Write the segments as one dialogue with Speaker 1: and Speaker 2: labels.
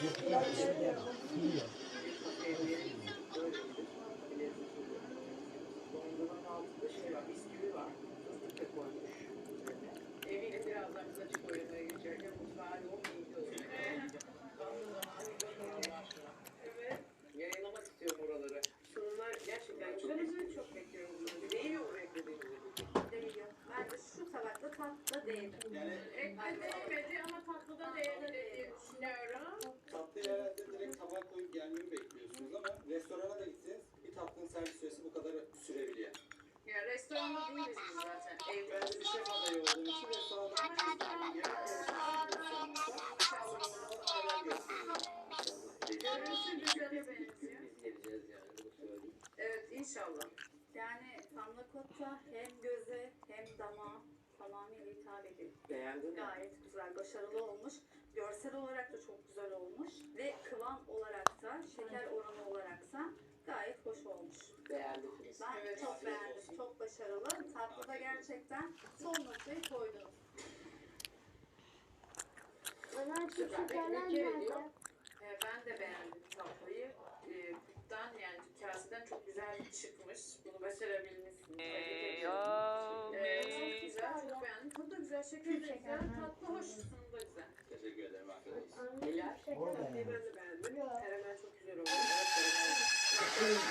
Speaker 1: Da. Evet.
Speaker 2: Tatlı değdi.
Speaker 3: Ekmek değmedi ama tatlıda değdi diye düşünüyorum.
Speaker 4: Tatlıyı herhalde direkt tabağa koyup gelmeyi bekliyorsunuz ama restorana da gitseniz bir tatlının servis süresi bu kadar sürebiliyor.
Speaker 3: Ya restoranda değiliz biz zaten.
Speaker 4: Ben
Speaker 3: Evde.
Speaker 4: de bir şef adayı olduğum için
Speaker 1: söyleyeyim.
Speaker 3: Evet inşallah.
Speaker 2: Yani pannakotta hem göze hem damağa tamamıyla hitap ediyor.
Speaker 1: Beğendin mi?
Speaker 2: Gayet güzel, başarılı olmuş. Görsel olarak da çok güzel olmuş. Ve kıvam olarak da, şeker oranı olarak da gayet hoş olmuş.
Speaker 1: Beğendiniz.
Speaker 2: Ben
Speaker 3: Evet,
Speaker 2: çok beğendim,
Speaker 1: olsun.
Speaker 2: çok başarılı. Tatlıda gerçekten son noktayı
Speaker 5: şekerler
Speaker 1: Peki,
Speaker 5: nerede?
Speaker 1: diyor.
Speaker 3: Ee, ben de beğendim tatlıyı. Ee, yani kaseden çok güzel çıkmış. Bunu başarabilmişsin. Tebrik şeker de güzel, tatlı hoş, sunumu da güzel.
Speaker 4: Teşekkür ederim arkadaşlar.
Speaker 1: Neler? Tatlıyı ben de beğendim. Karamel çok güzel olmuş. Evet,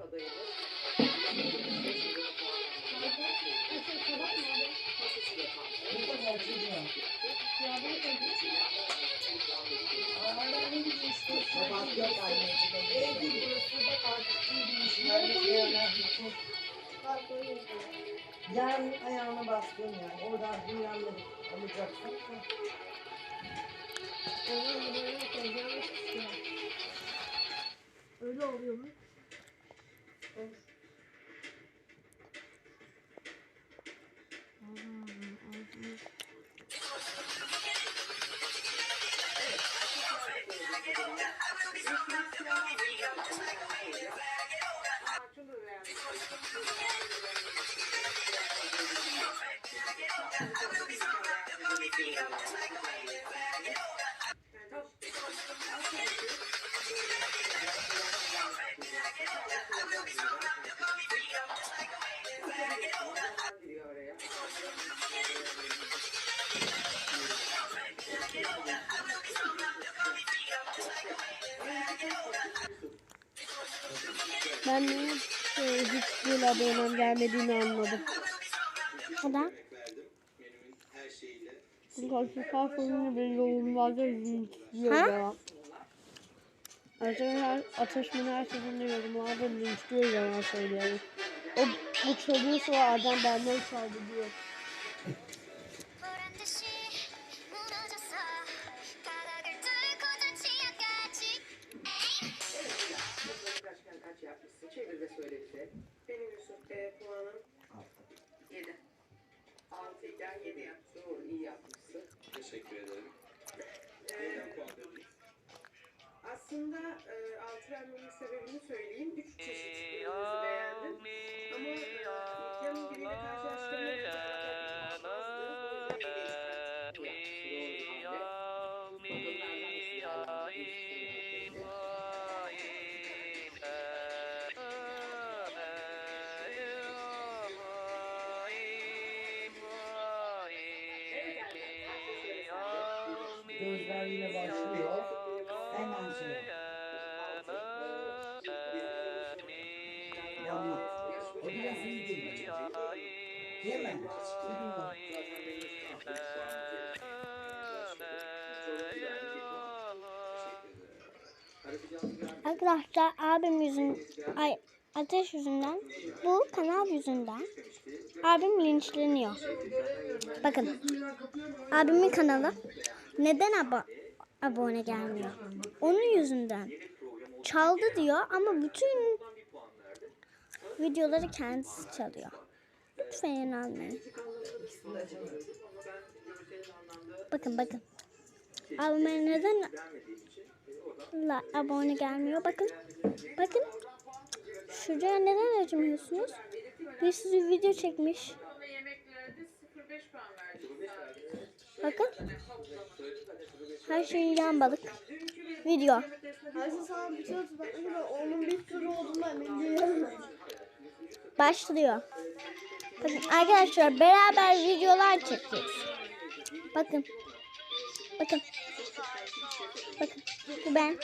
Speaker 1: şef adayımız.
Speaker 6: Sabah yok anneciğim. Evde burası da artık iyi bir iş vermek öğrendim.
Speaker 5: Bak, o yüzden.
Speaker 6: Yarın ayağına bastın yani. Oradan dünyanı alacaksın.
Speaker 5: Öyle oluyor mu? Ben niye e, hiç böyle abonam gelmediğini anladım. Neden? Çünkü aşıklar sorunu bir yorumlarda linçliyor ya. Arkadaşlar ateşmeni her seferinde yorumlarda linçliyor yalan söylüyorum. O bu çalıyorsa o Erdem benden çaldı diyor.
Speaker 7: 보란
Speaker 1: aslında e, 6 vermemin sebebini söyleyeyim. 3 çeşit beğendim. Ama e, Mikya'nın biriyle karşılaştırınca azdı. O yüzden 7 çıkarttım. İyi yapmışsın, doğru bir nereden nasıl değerlendireceksin.
Speaker 6: Gözler yine başlıyor. Hemen
Speaker 8: Arkadaşlar abim yüzün ay ateş yüzünden bu kanal yüzünden abim linçleniyor. Bakın abimin kanalı neden ab abone gelmiyor? Onun yüzünden çaldı diyor ama bütün videoları kendisi çalıyor. Lütfen inanmayın. Bakın bakın. Abime neden la abone gelmiyor? Bakın. Bakın. Şuraya neden acımıyorsunuz? Bir sürü video çekmiş.
Speaker 3: Ama yemeklerde 0.5 puan verdik sadece.
Speaker 8: Bakın. Her şey yan balık. Video. Başlıyor. Bakın arkadaşlar beraber videolar çekiyoruz. Bakın. Bakın. Bakın. Bu ben.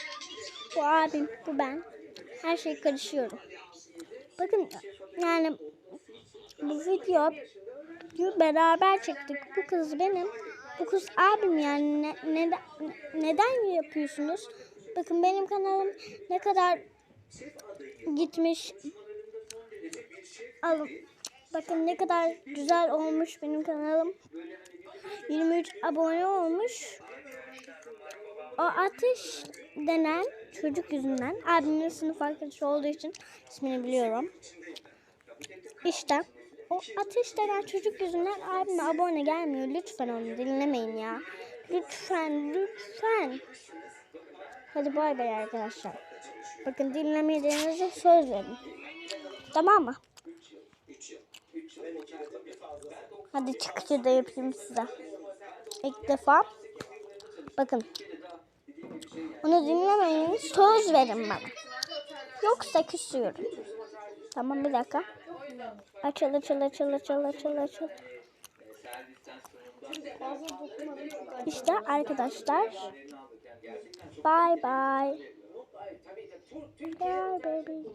Speaker 8: Bu abim. Bu ben. Her şey karışıyorum. Bakın yani bu video beraber çektik. Bu kız benim. Bu kız abim yani ne, neden, neden yapıyorsunuz? Bakın benim kanalım ne kadar gitmiş. Alın. Bakın ne kadar güzel olmuş benim kanalım. 23 abone olmuş. O ateş denen çocuk yüzünden abimin sınıf arkadaşı olduğu için ismini biliyorum. İşte o ateş denen çocuk yüzünden abime abone gelmiyor. Lütfen onu dinlemeyin ya. Lütfen, lütfen. Hadi bay bay arkadaşlar. Bakın dinlemediğinize söz verin. Tamam mı? Hadi çıkışı da yapayım size. İlk defa. Bakın. Onu dinlemeyin. Söz verin bana. Yoksa küsüyorum. Tamam bir dakika. Açıl açıl açıl açıl açıl açıl. İşte arkadaşlar. Bye bye. Bye baby.